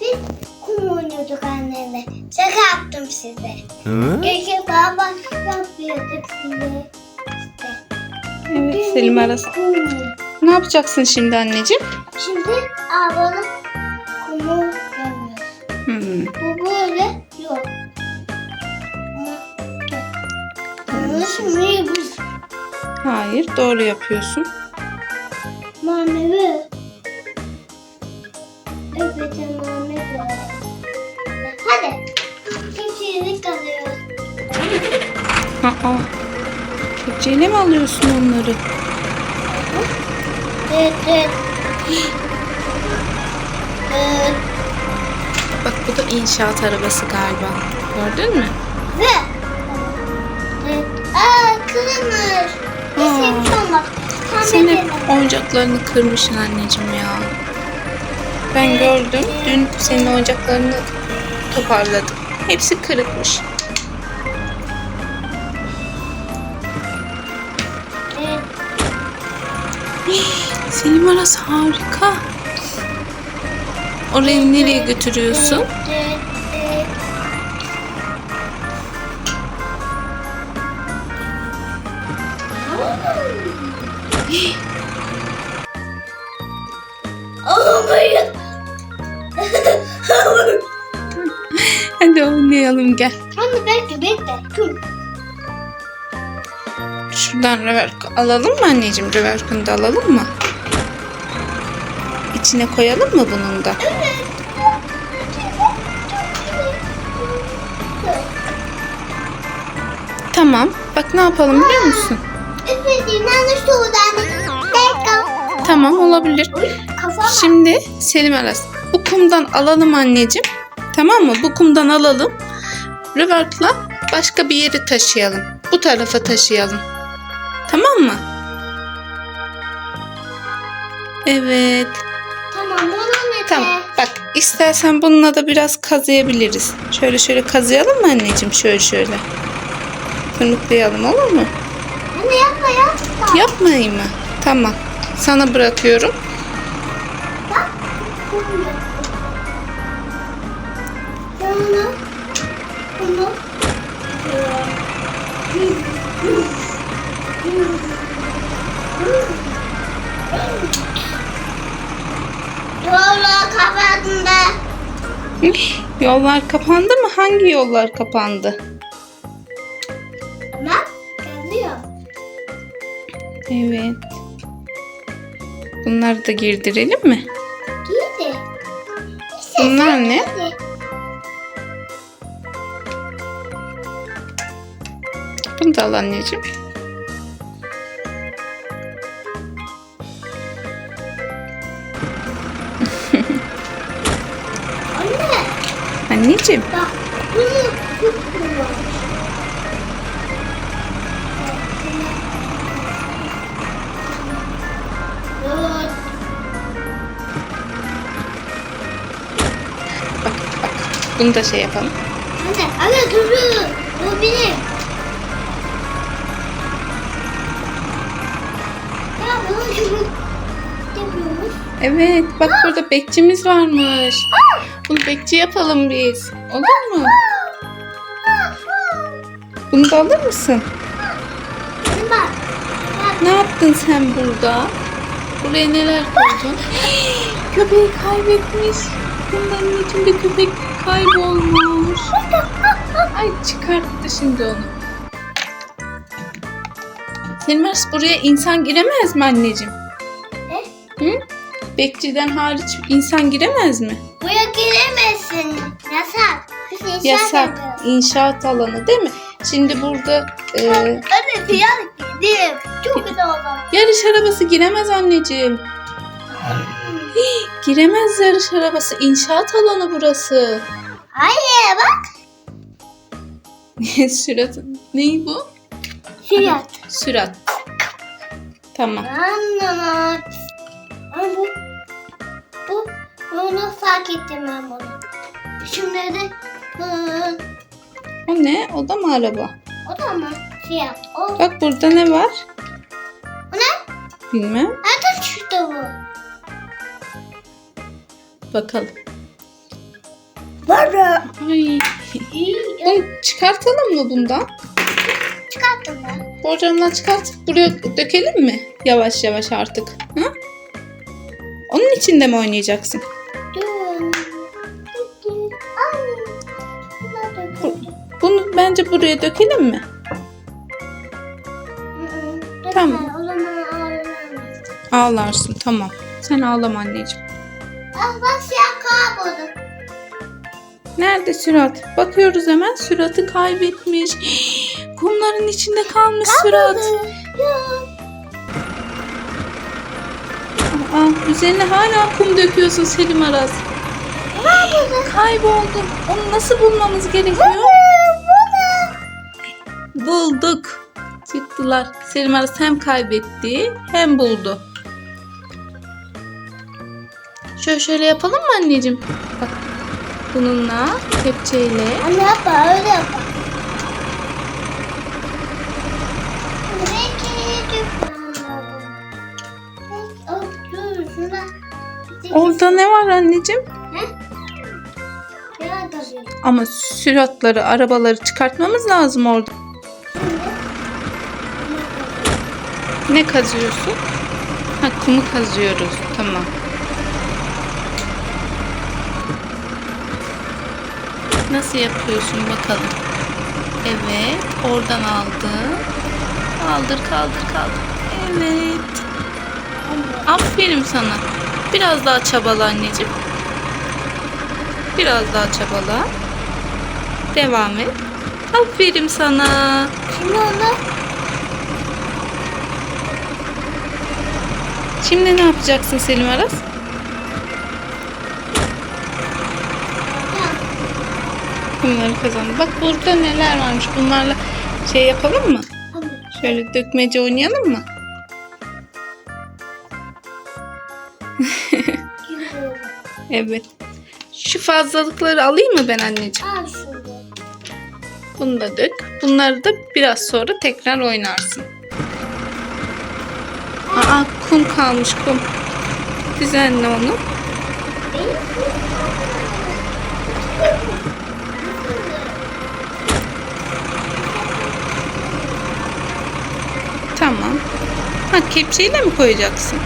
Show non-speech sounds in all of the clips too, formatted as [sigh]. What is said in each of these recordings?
Biz kum oynuyorduk annemle. Şaka yaptım size. Hı? Gece baba yapıyorduk size. İşte. Evet Selim Aras. Kum. Ne yapacaksın şimdi anneciğim? Şimdi ablanın kumu. Hmm. Bu böyle yok. Şimdi bu Hayır doğru yapıyorsun. manevi. Hadi. Kimseyi kalıyoruz. Aa. Kepçeyle mi alıyorsun onları? Evet evet. Evet. Bak bu da inşaat arabası galiba. Gördün mü? Ve evet. Aa kırılmış. Aa. Sen hep oyuncaklarını kırmışsın anneciğim ya. Ben gördüm. Dün senin oyuncaklarını toparladım. Hepsi kırıkmış. Selim Aras harika. Orayı nereye götürüyorsun? Oynayalım gel. Anne bekle bekle. Dur. Şuradan röverk alalım mı anneciğim? Röverkını da alalım mı? İçine koyalım mı bunun da? Tamam. Bak ne yapalım biliyor musun? Üflediğin yanlış oldu anne. Tamam olabilir. Şimdi Selim Aras bu kumdan alalım anneciğim. Tamam mı? Bu kumdan alalım. Röverkla başka bir yere taşıyalım. Bu tarafa taşıyalım. Tamam mı? Evet. Tamam bunu ne? Tamam. Bak istersen bununla da biraz kazıyabiliriz. Şöyle şöyle kazıyalım mı anneciğim? Şöyle şöyle. Tırmıklayalım olur mu? Anne yapma yapma. Yapmayayım mı? Tamam. Sana bırakıyorum. Yola kapandı. Yollar kapandı mı? Hangi yollar kapandı? Ama geliyor. Evet. Bunları da girdirelim mi? Giydi. Bunlar ne? Hadi. Bunu da al anneciğim. Anneciğim. bak. Bak. Bunu da şey yapalım. Anne, anne dur dur. Bu benim. Ya bunu şunu yapıyormuş. Evet. Bak burada bekçimiz varmış. Bunu bekçi yapalım biz. Olur mu? Bunu da alır mısın? Bak. Ne yaptın sen burada? Buraya neler koydun? [gasps] Köpeği kaybetmiş. Bunların içinde köpek kaybolmuş. Ay çıkarttı şimdi onu. Selmers buraya insan giremez mi anneciğim? Ne? Hı? Bekçiden hariç insan giremez mi? Buraya giremezsin. Yasak. Biz Yasak. yapıyoruz. İnşaat alanı değil mi? Şimdi burada e, Anne fiyat girdim. Çok güzel oldu. yarış arabası giremez anneciğim. Hii, giremez yarış arabası. İnşaat alanı burası. Hayır bak. [laughs] Sürat. Ney bu? Fiyat. Sürat. Tamam. Anlamak. Ama bu, bunu fark ettim ben bunu. Şimdi de, hı, O ne? O da mı araba? o da mı? Fiyat. O, Bak burada ne var? o ne? Bilmem. Nereden çıktı bu? Bakalım. Baba. Ay. Bunu çıkartalım mı bundan? Çıkarttım ben. Borcamdan çıkartıp buraya dökelim mi? Yavaş yavaş artık. Hı? Onun içinde mi oynayacaksın? Bence buraya dökelim mi? Tamam. O zaman ağlamam. Ağlarsın tamam. Sen ağlama anneciğim. Ah bak siyah kayboldu. Nerede Sürat? Bakıyoruz hemen. Sürat'ı kaybetmiş. [gasps] Kumların içinde kalmış Sürat. Yok. Aa, üzerine hala kum döküyorsun Selim Aras. Kayboldu. Onu nasıl bulmamız gerekiyor? Bulduk. Çıktılar. Selim Aras hem kaybetti hem buldu. Şöyle şöyle yapalım mı anneciğim? Bak bununla kepçeyle. Anne yapma öyle yapma. Oh. Orada ne var anneciğim? Ama süratları, arabaları çıkartmamız lazım orada. Ne kazıyorsun? Ha kumu kazıyoruz. Tamam. Nasıl yapıyorsun bakalım. Evet. Oradan aldım. Kaldır kaldır kaldır. Evet. Aferin sana. Biraz daha çabala anneciğim. Biraz daha çabala. Devam et. Aferin sana. Şimdi onu Şimdi ne yapacaksın Selim Aras? Bunları kazandı. Bak burada neler varmış. Bunlarla şey yapalım mı? Şöyle dökmece oynayalım mı? Evet. Şu fazlalıkları alayım mı ben anneciğim? Al şunu. Bunu da dök. Bunları da biraz sonra tekrar oynarsın. Aa kum kalmış kum. Düzenle onu. Tamam. Ha kepçeyle mi koyacaksın?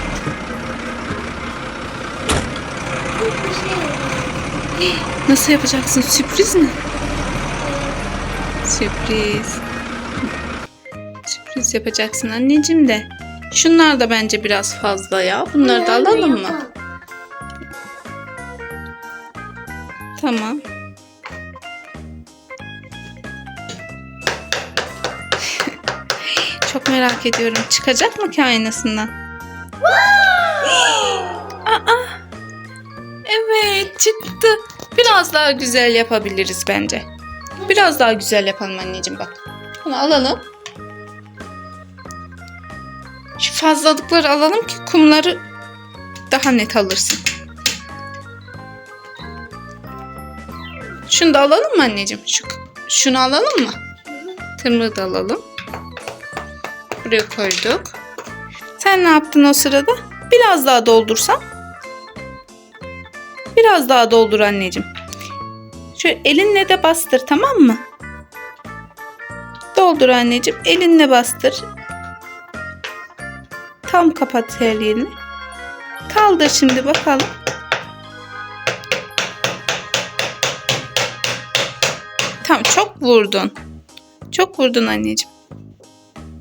Nasıl yapacaksın? Sürpriz mi? Sürpriz. Sürpriz yapacaksın anneciğim de. Şunlar da bence biraz fazla ya. Bunları da alalım mı? Tamam. [laughs] Çok merak ediyorum. Çıkacak mı ki aynasından? [gasps] Aa, evet çıktı. Biraz daha güzel yapabiliriz bence. Biraz daha güzel yapalım anneciğim bak. Bunu alalım. Fazlalıkları alalım ki kumları daha net alırsın. Şunu da alalım mı anneciğim? Şu, şunu alalım mı? Tırmığı da alalım. Buraya koyduk. Sen ne yaptın o sırada? Biraz daha doldursan. Biraz daha doldur anneciğim. Şöyle elinle de bastır tamam mı? Doldur anneciğim. Elinle bastır. Tam kapat her yerini. Kaldır şimdi bakalım. Tamam çok vurdun. Çok vurdun anneciğim.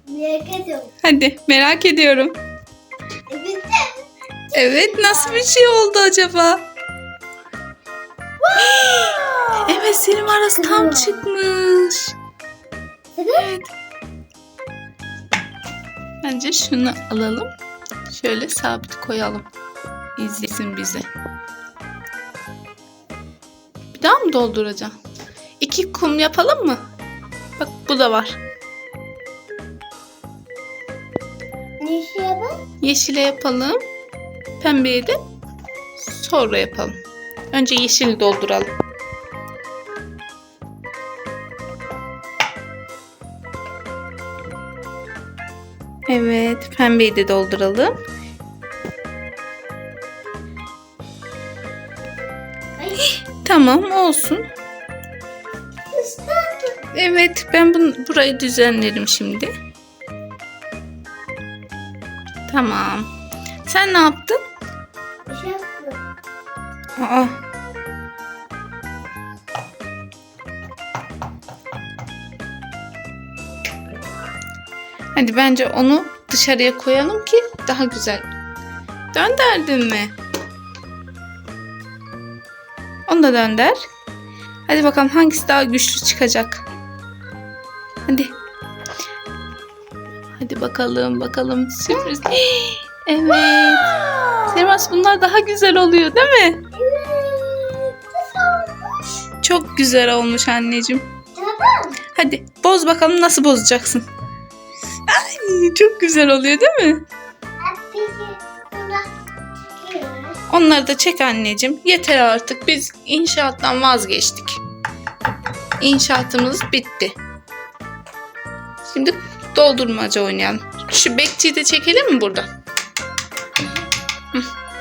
Merak ediyorum. Hadi merak ediyorum. E, bitti. Evet nasıl bir şey oldu acaba? [gasps] Evet Selim arası tam çıkmış. Evet. Bence şunu alalım. Şöyle sabit koyalım. İzlesin bizi. Bir daha mı dolduracağım? İki kum yapalım mı? Bak bu da var. İşi yapalım? Yeşile yapalım. Pembeyi de sonra yapalım. Önce yeşili dolduralım. Evet, pembeyi de dolduralım. Tamam olsun. Evet ben bunu, burayı düzenlerim şimdi. Tamam. Sen ne yaptın? Bir şey yaptım. Aa. Hadi bence onu dışarıya koyalım ki daha güzel. Dönderdin mi? Onu da dönder. Hadi bakalım hangisi daha güçlü çıkacak. Hadi. Hadi bakalım bakalım sürpriz. [gasps] [gasps] Evet. Sermas bunlar daha güzel oluyor değil mi? Çok güzel olmuş anneciğim. Hadi boz bakalım nasıl bozacaksın. Ay, çok güzel oluyor değil mi? Onları da çek anneciğim. Yeter artık. Biz inşaattan vazgeçtik. İnşaatımız bitti. Şimdi doldurmaca oynayalım. Şu bekçiyi de çekelim mi burada?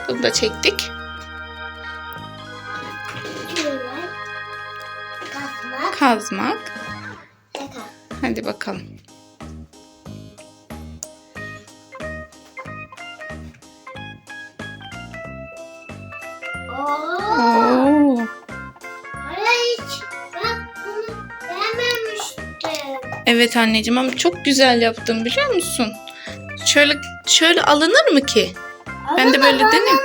Bunu da çektik. Kazmak. Hadi bakalım. Evet anneciğim ama çok güzel yaptın biliyor musun? Şöyle şöyle alınır mı ki? Ben de böyle Alamaz, deneyim.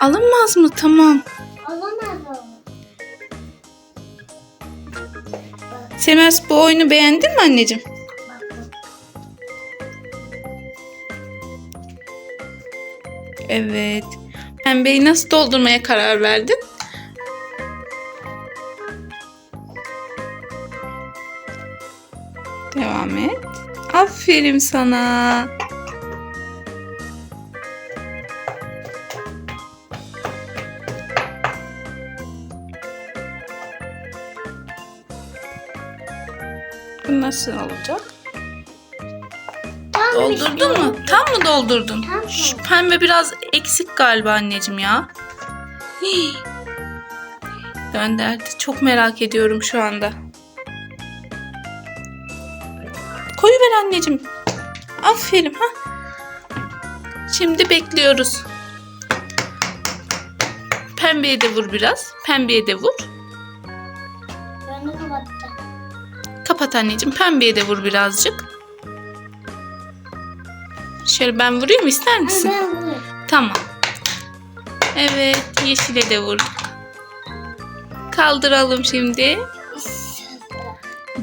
Alınmaz mı? Tamam. Alamaz o. Semers bu oyunu beğendin mi anneciğim? Evet. Pembeyi nasıl doldurmaya karar verdin? Devam et. Aferin sana. Bu nasıl olacak? Tam Doldurdun işte. mu? Tam mı doldurdun? Tam Şu pembe biraz eksik galiba anneciğim ya. Hii. Gönderdi. Çok merak ediyorum şu anda. Koyuver anneciğim. Aferin ha. Şimdi bekliyoruz. Pembeye de vur biraz. Pembeye de vur. Ben de kapattım. Kapat anneciğim. Pembeye de vur birazcık. Şöyle ben vurayım ister misin? Ben. Tamam. Evet, yeşile de vurduk. Kaldıralım şimdi.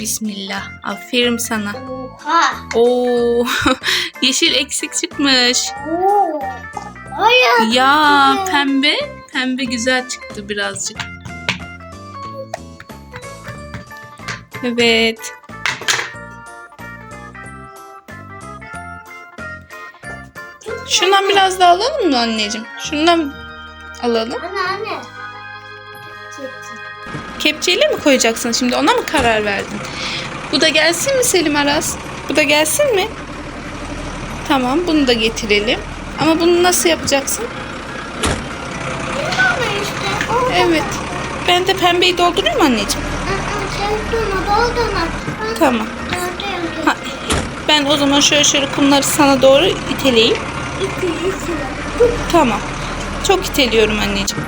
Bismillah. Aferin sana. Oha. Oo, [laughs] yeşil eksik çıkmış. Oo. Hayır. Ya pembe, pembe güzel çıktı birazcık. Evet. Şundan biraz daha alalım mı anneciğim? Şundan alalım. Anne anne. Kepçeyle mi koyacaksın şimdi? Ona mı karar verdin? Bu da gelsin mi Selim Aras? Bu da gelsin mi? Tamam bunu da getirelim. Ama bunu nasıl yapacaksın? Evet. Ben de pembeyi doldurayım mı anneciğim? Tamam. Ha, ben o zaman şöyle şöyle kumları sana doğru iteleyeyim. Tamam. Çok iteliyorum anneciğim.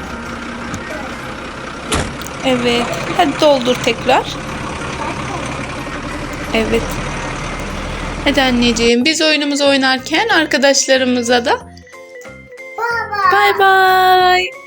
Evet. Hadi doldur tekrar. Evet. Hadi anneciğim biz oyunumuzu oynarken arkadaşlarımıza da bay bay.